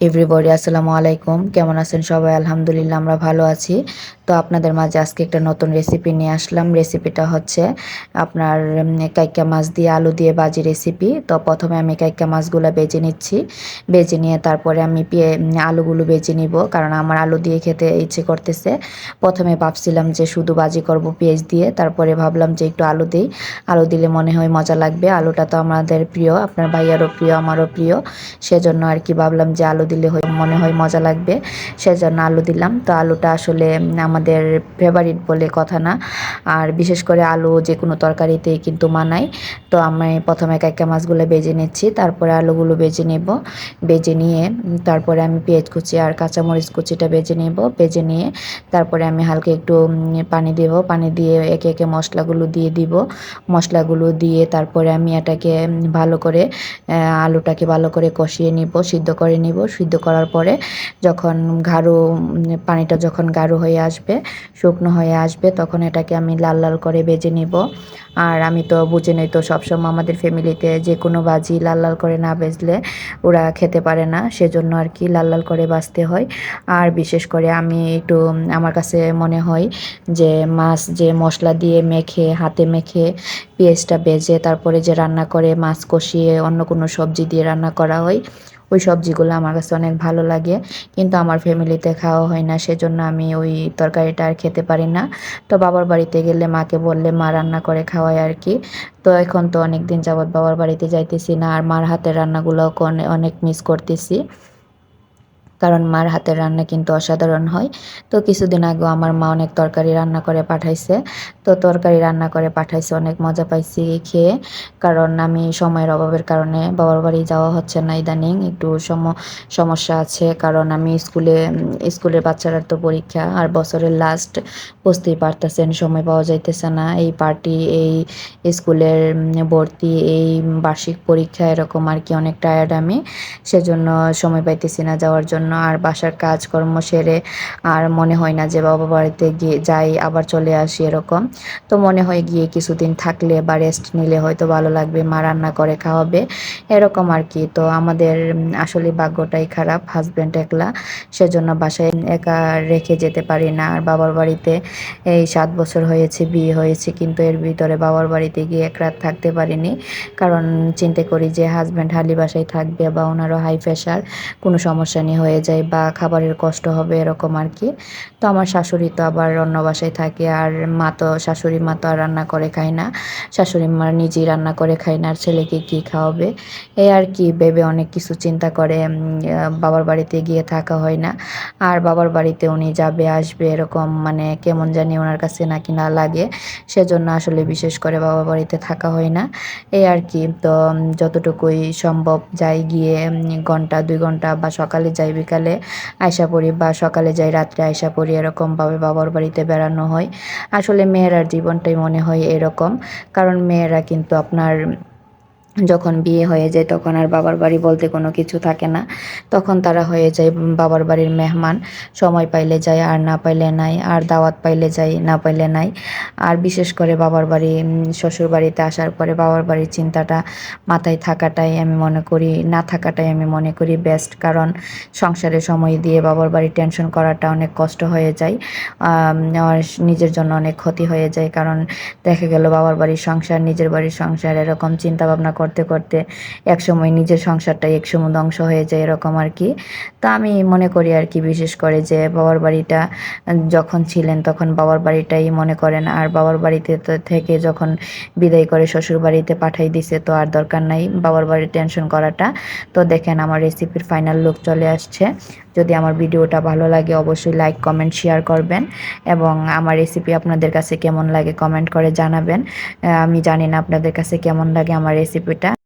Everybody আসসালামু আলাইকুম। কেমন আছেন সবাই? আলহামদুলিল্লাহ, আমরা ভালো আছি। তো আপনাদের মাঝে আজকে একটা নতুন রেসিপি নিয়ে আসলাম। রেসিপিটা হচ্ছে আপনার কাইকা মাছ দিয়ে আলু দিয়ে বাজি রেসিপি তো প্রথমে আমি কাইকা মাছগুলো বেজে নিচ্ছি। বেজে নিয়ে তারপরে আমি পিয়ে আলুগুলো বেজে নিব। কারণ আমার আলু দিয়ে খেতে ইচ্ছে করতেছে। প্রথমে ভাবছিলাম যে শুধু বাজি করব পেঁয়াজ দিয়ে। তারপরে ভাবলাম যে একটু আলু দিই। আলু দিলে মনে হয় মজা লাগবে। আলুটা তো আমাদের প্রিয়। আপনার ভাইয়ারও প্রিয়, আমারও প্রিয়। সেজন্য আর কি ভাবলাম যে আলু দিলে মনে হয় মজা লাগবে। সেজন্য আলু দিলাম। তো আলুটা আসলে আমাদের ফেভারিট বলে কথা না। আর বিশেষ করে আলু যে কোনো তরকারিতেই কিন্তু মানাই তো আমি প্রথমে কাইকা মাছগুলো বেজে নিচ্ছি, তারপরে আলুগুলো বেজে নেব। বেজে নিয়ে, তারপরে আমি পেঁয়াজ কুচি আর কাঁচামরিচ কুচিটা বেজে নেব। বেজে নিয়ে, তারপরে আমি হালকা একটু পানি দেব। পানি দিয়ে একে একে মশলাগুলো দিয়ে দিব। মশলাগুলো দিয়ে তারপরে আমি এটাকে ভালো করে আলুটাকে ভালো করে কষিয়ে নিব, সিদ্ধ করে নিব। সিদ্ধ করার পরে যখন গাঢ় পানিটা যখন গাঢ় হয়ে আসবে, শুকনো হয়ে আসবে, তখন এটাকে আমি লাল লাল করে বেজে নিব। আর আমি তো বুঝে নেই তো সবসময় আমাদের ফ্যামিলিতে যে কোনো বাজি লাল লাল করে না বেজলে ওরা খেতে পারে না, সেজন্য আর কি লাল লাল করে বাজতে হয়। আর বিশেষ করে আমি একটু, আমার কাছে মনে হয় যে মাছ যে মশলা দিয়ে মেখে, হাতে মেখে পেঁয়াজটা বেজে তারপরে যে রান্না করে মাছ কষিয়ে অন্য কোনো সবজি দিয়ে রান্না করা হয় ওই সবজিগুলো আমার কাছে অনেক ভালো লাগে। কিন্তু আমার ফ্যামিলিতে খাওয়া হয় না, সেজন্য আমি ওই তরকারিটা আর খেতে পারি না। তো বাবার বাড়িতে গেলে মাকে বললে, মা রান্না করে খাওয়ায় আর কি। তো এখন তো অনেক দিন যাবৎ বাবার বাড়িতে যাইতেছি না, আর মার হাতের রান্নাগুলো অনেক মিস করতেছি। কারণ মার হাতের রান্না কিন্তু অসাধারণ হয়। তো কিছুদিন আগেও আমার মা অনেক তরকারি রান্না করে পাঠাইছে। তো তরকারি রান্না করে পাঠাইছে, অনেক মজা পাইছি খেয়ে। কারণ আমি সময়ের অভাবের কারণে বাবার বাড়ি যাওয়া হচ্ছে না ইদানিং, একটু সম, সমস্যা আছে। কারণ আমি স্কুলে, স্কুলের বাচ্চারা তো পরীক্ষা আর বছরের লাস্ট বুঝতেই পারতেছেন, সময় পাওয়া যাইতেছে না। এই পার্টি এই স্কুলের ভর্তি, এই বার্ষিক পরীক্ষা এরকম আর কি অনেক টায়ার্ড আমি। সেজন্য সময় পাইতেছি না যাওয়ার জন্য। আর বাসার কাজকর্ম সেরে আর মনে হয় না যে বাবা বাড়িতে গিয়ে যাই, আবার চলে আসি এরকম। তো মনে হয় গিয়ে কিছুদিন থাকলে বা রেস্ট নিলে হয়তো ভালো লাগবে, মা রান্না করে খাওয়াবে, এরকম আর কি। তো আমাদের আসলে ভাগ্যটাই খারাপ হাজব্যান্ড একলা, সেজন্য বাসায় একা রেখে যেতে পারি না। আর বাবার বাড়িতে এই সাত বছর হয়েছে, বিয়ে হয়েছে, কিন্তু এর ভিতরে বাবার বাড়িতে গিয়ে এক রাত থাকতে পারিনি। কারণ চিন্তা করি যে হাজব্যান্ড হালি বাসায় থাকবে বা ওনারও হাই প্রেশার কোনো সমস্যা নেই, হয়ে যায় বা খাবারের কষ্ট হবে এরকম আর কি। তো আমার শাশুড়ি তো আবার অন্য বাসায় থাকে আর মা তো, শাশুড়ি মা তো আর রান্না করে খায় না। শাশুড়ি মা নিজেই রান্না করে খায় না, আর ছেলেকে কী খাওয়াবে? এই আর কি, ভেবে অনেক কিছু চিন্তা করে বাবার বাড়িতে গিয়ে থাকা হয় না। আর বাবার বাড়িতে উনি যাবে, আসবে এরকম মানে কেমন জানি ওনার কাছে নাকি না লাগে। সেজন্য আসলে বিশেষ করে বাবার বাড়িতে থাকা হয় না। এই আর কি, তো যতটুকুই সম্ভব যাই গিয়ে ঘণ্টা, দুই ঘণ্টা বা সকালে যাই বিকালে আয়সা পড়ি বা সকালে যাই, রাত্রে আয়সা পড়ি, এরকমভাবে বাবার বাড়িতে বেড়ানো হয়। আসলে মেয়েরার জীবনটাই মনে হয় এরকম। কারণ মেয়েরা কিন্তু আপনার যখন বিয়ে হয়ে যায় তখন আর বাবার বাড়ি বলতে কোনো কিছু থাকে না। তখন তারা হয়ে যায় বাবার বাড়ির মেহমান। সময় পাইলে যায়, আর না পাইলে নাই, আর দাওয়াত পাইলে যায়, না পাইলে নাই। আর বিশেষ করে বাবার বাড়ি শ্বশুর বাড়িতে আসার পরে বাবার বাড়ির চিন্তাটা মাথায় থাকাটাই আমি মনে করি, না থাকাটাই আমি মনে করি বেস্ট কারণ সংসারে সময় দিয়ে বাবার বাড়ি টেনশন করাটা অনেক কষ্ট হয়ে যায়। নিজের জন্য অনেক ক্ষতি হয়ে যায়। কারণ দেখা গেল বাবার বাড়ির সংসার, নিজের বাড়ির সংসার, এরকম চিন্তা ভাবনা করতে করতে একসময় নিজের সংসারটাই একসময় ধ্বংস হয়ে যায় এরকম আর কি। তা আমি মনে করি আর কি, বিশেষ করে যে বাবার বাড়িটা যখন ছিলেন তখন বাবার বাড়িটাই মনে করেন। আর বাবার বাড়িতে থেকে যখন বিদায় করে শ্বশুর বাড়িতে পাঠাই দিছে তো আর দরকার নাই। বাবার বাড়ির টেনশন করাটা। তো দেখেন আমার রেসিপির ফাইনাল লুক চলে আসছে। যদি আমার ভিডিওটা ভালো লাগে, অবশ্যই লাইক কমেন্ট শেয়ার করবেন এবং আমার রেসিপি আপনাদের কাছে কেমন লাগে কমেন্ট করে জানাবেন। আমি জানি না আপনাদের কাছে কেমন লাগে আমার রেসিপিটা